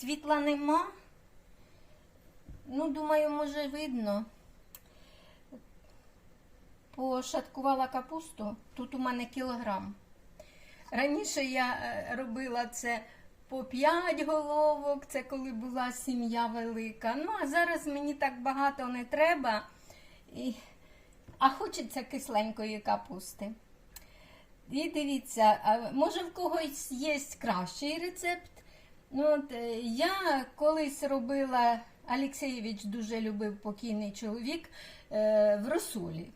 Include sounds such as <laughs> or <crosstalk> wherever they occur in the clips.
Світла нема. Ну, думаю, може видно. Пошаткувала капусту. Тут у мене кілограм. Раніше я е, робила це по 5 головок, це коли була сім'я велика. Ну, а зараз мені так багато не треба. І... А хочеться кисленької капусти. І дивіться, може в когось є кращий рецепт. Ну, от, е, я колись робила, Алексєєвич дуже любив покійний чоловік е, в розсолі.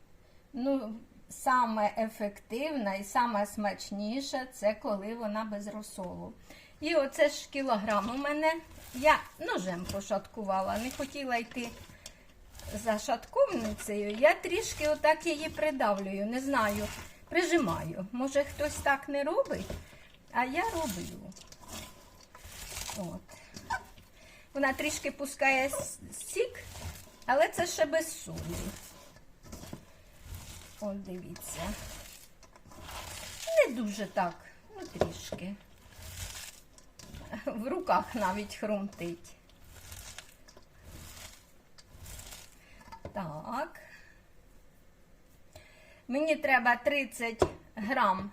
Ну, саме ефективна і саме смачніша це коли вона без розсолу. І оце ж кілограм у мене. Я ножем пошаткувала, не хотіла йти за шатковницею. Я трішки отак її придавлюю, не знаю, прижимаю. Може хтось так не робить, а я роблю. От. Вона трішки пускає сік, але це ще без солі. От дивіться. Не дуже так, ну трішки. В руках навіть хрумтить. Так. Мені треба 30 грам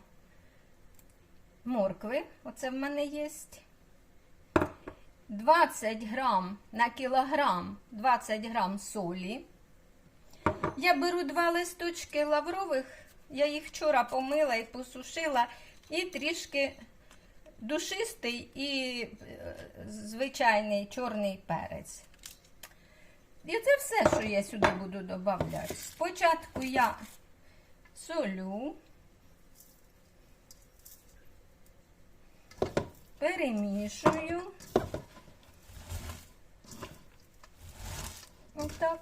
моркви. Оце в мене є. 20 грам на кілограм 20 грам солі. Я беру два листочки лаврових, я їх вчора помила і посушила, і трішки душистий і е, звичайний чорний перець. І це все, що я сюди буду додавати. Спочатку я солю, перемішую. Отак.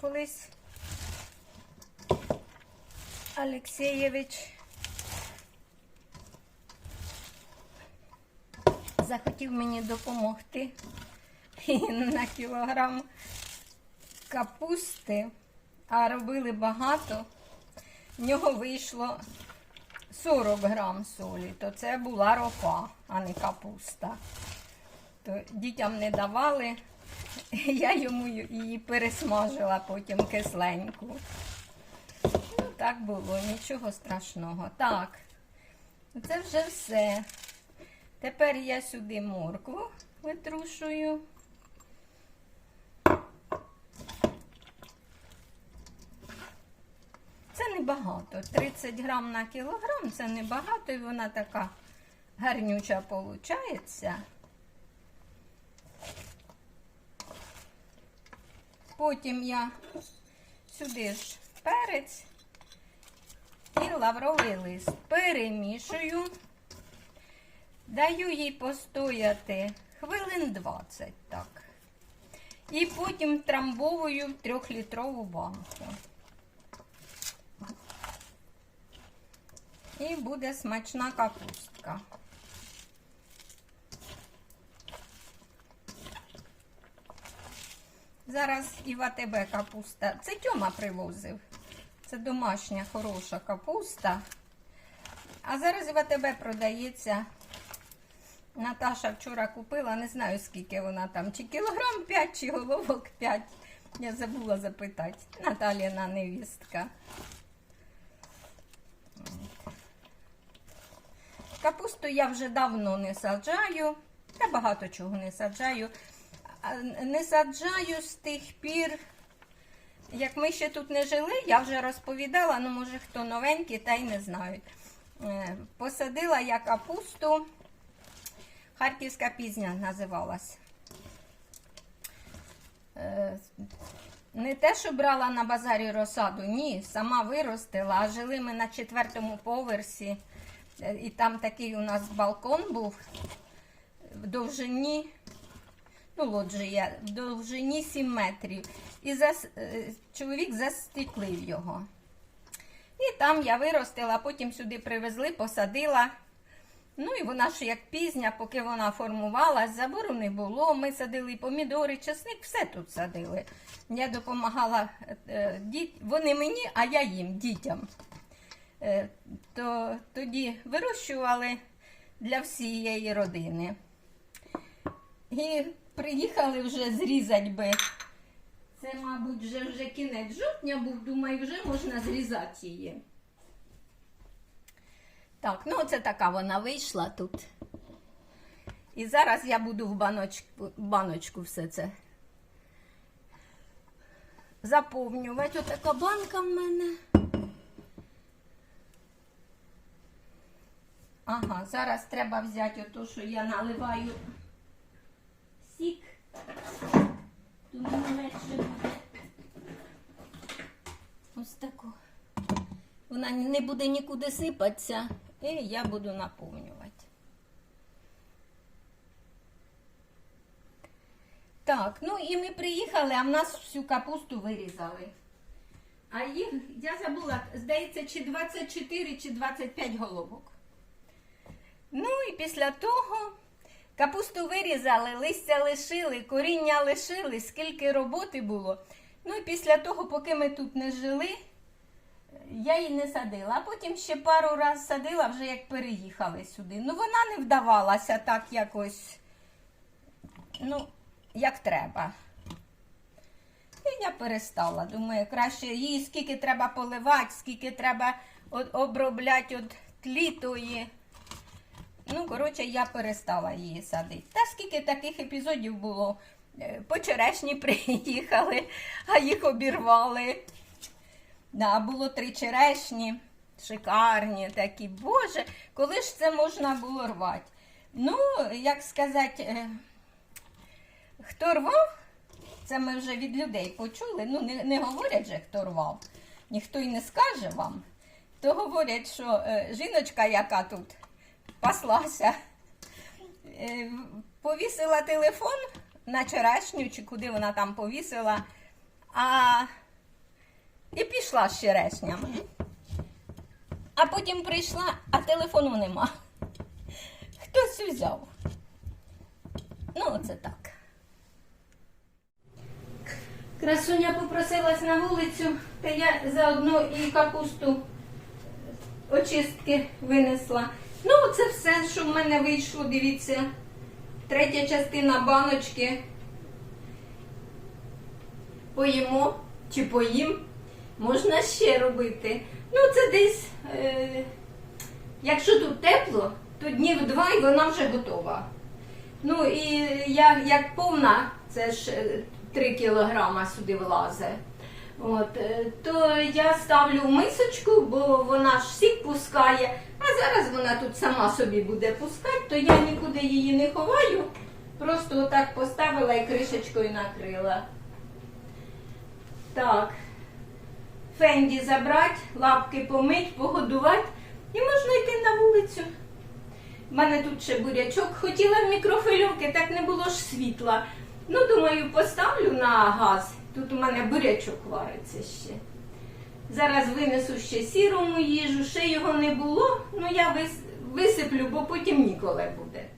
Колись Алексєєвич захотів мені допомогти на кілограм капусти, а робили багато. В нього вийшло 40 грам солі, то це була ропа, а не капуста. То дітям не давали, <laughs> я йому її пересмажила потім кисленьку. Ну, так було, нічого страшного. Так, це вже все. Тепер я сюди моркву витрушую. Це небагато. 30 грам на кілограм це небагато, і вона така гарнюча виходить. Потім я сюди ж перець і лавровий лист перемішую, даю їй постояти хвилин 20 так. І потім трамбовую в трьохлітрову банку. І буде смачна капустка. Зараз і в АТБ капуста. Це Тьома привозив. Це домашня хороша капуста. А зараз і в АТБ продається. Наташа вчора купила, не знаю скільки вона там, чи кілограм 5, чи головок 5. Я забула запитати. Наталіна невістка. Капусту я вже давно не саджаю. Я багато чого не саджаю. Не саджаю з тих пір, як ми ще тут не жили, я вже розповідала, ну може хто новенький, та й не знають. Е, Посадила я капусту, Харківська пізня називалась. Е, Не те, що брала на базарі розсаду, ні, сама виростила, а жили ми на четвертому поверсі. Е, І там такий у нас балкон був в довжині, ну, лоджія, в довжині 7 метрів. І зас, е, чоловік застеклив його. І там я виростила, потім сюди привезли, посадила. Ну і вона ж як пізня, поки вона формувалась, забору не було. Ми садили помідори, чесник, все тут садили. Я допомагала е, вони мені, а я їм, дітям. Е, то тоді вирощували для всієї родини. І приїхали вже зрізати би. Це, мабуть, вже, вже кінець жовтня був, думаю, вже можна зрізати її. Так, ну це така вона вийшла тут. І зараз я буду в баночку, баночку все це заповнювати. Отака банка в мене. Ага, зараз треба взяти ото, що я наливаю сік. Тому легше буде. Ось таку. Вона не буде нікуди сипатися, і я буду наповнювати. Так, ну і ми приїхали, а в нас всю капусту вирізали. А їх, я забула, здається, чи 24, чи 25 головок. Ну і після того капусту вирізали, листя лишили, коріння лишили, скільки роботи було. Ну і після того, поки ми тут не жили, я її не садила, а потім ще пару разів садила, вже як переїхали сюди. Ну, вона не вдавалася так якось, ну, як треба. І я перестала. Думаю, краще її скільки треба поливати, скільки треба обробляти від тлі тої. Ну, коротше, я перестала її садити. Та скільки таких епізодів було. Е, По черешні <laughs> приїхали, а їх обірвали. Да, було три черешні, шикарні такі. Боже, коли ж це можна було рвати? Ну, як сказати, е, хто рвав, це ми вже від людей почули. Ну, не, не говорять же, хто рвав, ніхто й не скаже вам. То говорять, що е, жіночка, яка тут паслася, е, повісила телефон на черешню, чи куди вона там повісила, а і пішла з черешнями. А потім прийшла, а телефону нема. Хтось взяв. Ну, оце так. Красуня попросилась на вулицю, та я заодно і капусту очистки винесла. Ну, це все, що в мене вийшло, дивіться. Третя частина баночки. Поїмо чи поїм. Можна ще робити. Ну, це десь, е, якщо тут тепло, то днів два і вона вже готова. Ну і я як повна, це ж 3 кілограма сюди влазить. От, е, то я ставлю мисочку, бо вона ж сік пускає, а зараз вона тут сама собі буде пускати, то я нікуди її не ховаю. Просто отак поставила і кришечкою накрила. Так. Фенді забрати, лапки помить, погодувати і можна йти на вулицю. У мене тут ще бурячок. Хотіла в мікрофильовки, так не було ж світла. Ну, думаю, поставлю на газ. Тут у мене бурячок вариться ще. Зараз винесу ще сірому їжу, ще його не було, ну я вис- висиплю, бо потім ніколи буде.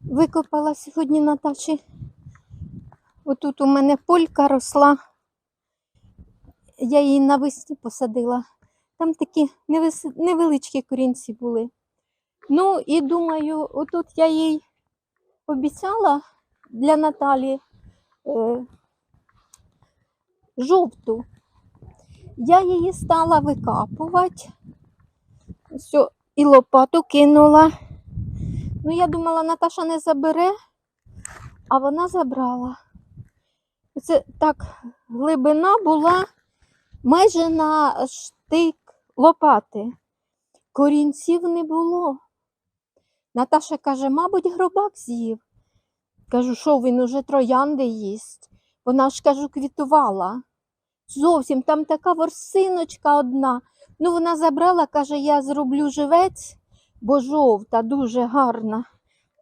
Викопала сьогодні Наташі. Отут у мене полька росла. Я її навесні посадила. Там такі невеличкі корінці були. Ну і думаю, отут я їй обіцяла для Наталі е, жовту. Я її стала викапувати. Все, і лопату кинула. Ну, я думала, Наташа не забере, а вона забрала. Це так, глибина була майже на штик лопати. Корінців не було. Наташа каже, мабуть, гробак з'їв. Кажу, що він уже троянди їсть. Вона ж кажу, квітувала. Зовсім там така ворсиночка одна. Ну, вона забрала, каже, я зроблю живець бо жовта, дуже гарна.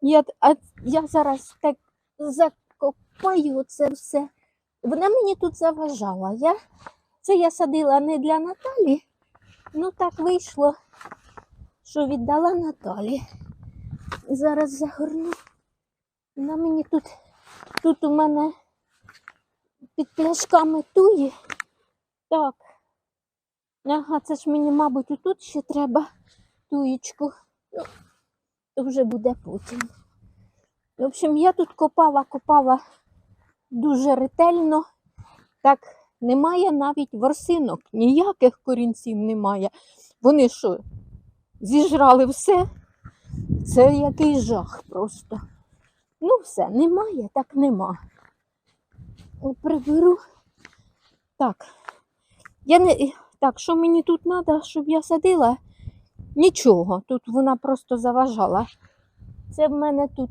Я, а я зараз так закопаю це все. Вона мені тут заважала. Я, це я садила не для Наталі, Ну, так вийшло, що віддала Наталі. Зараз загорну. На мені тут, тут у мене під пляшками туї. Так. Ага, це ж мені, мабуть, отут ще треба туєчку. Ну, то вже буде потім. В общем, я тут копала, копала дуже ретельно. Так, немає навіть ворсинок, ніяких корінців немає. Вони що, зіжрали все? Це який жах просто. Ну, все, немає, так нема. Приберу. Так. Я не... Так, що мені тут треба, щоб я садила? Нічого. Тут вона просто заважала. Це в мене тут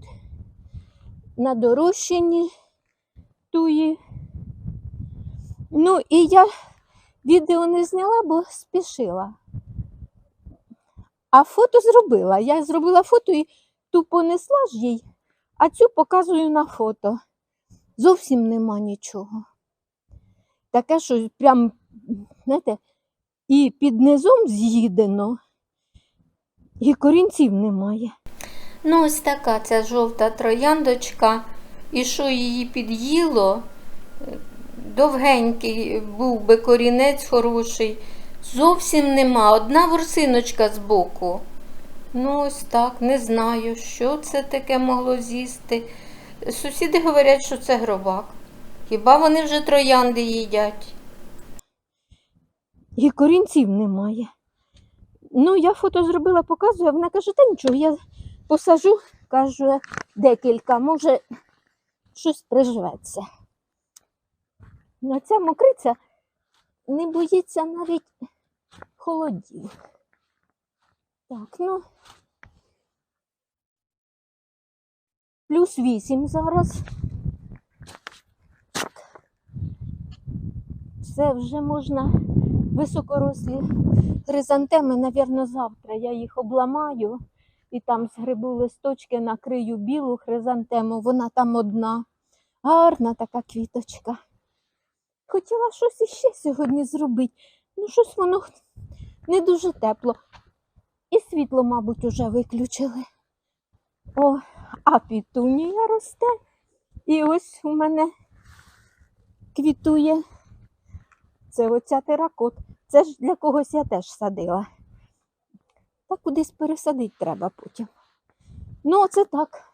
на дорощенні туї. Ну, і я відео не зняла, бо спішила. А фото зробила. Я зробила фото і ту понесла ж їй, а цю показую на фото. Зовсім нема нічого. Таке, що прям, знаєте, і під низом з'їдено, і корінців немає. Ну, ось така ця жовта трояндочка. І що її під'їло, довгенький був би корінець хороший. Зовсім нема. Одна ворсиночка збоку. Ну, ось так, не знаю, що це таке могло з'їсти. Сусіди говорять, що це гробак. Хіба вони вже троянди їдять? І корінців немає. Ну, я фото зробила, показую, а вона каже, та нічого, я посажу, каже, декілька, може, щось приживеться. Ну, ця мокриця не боїться навіть холодів. Так, ну. Плюс вісім зараз. Це вже можна високорослі хризантеми, навірно, завтра я їх обламаю і там згребу листочки, накрию білу хризантему, вона там одна. Гарна така квіточка. Хотіла щось іще сьогодні зробити. Ну, щось воно не дуже тепло. І світло, мабуть, уже виключили. О, а пітунія росте. І ось у мене квітує. Це оця теракот. Це ж для когось я теж садила. Та кудись пересадити треба потім. Ну, оце так.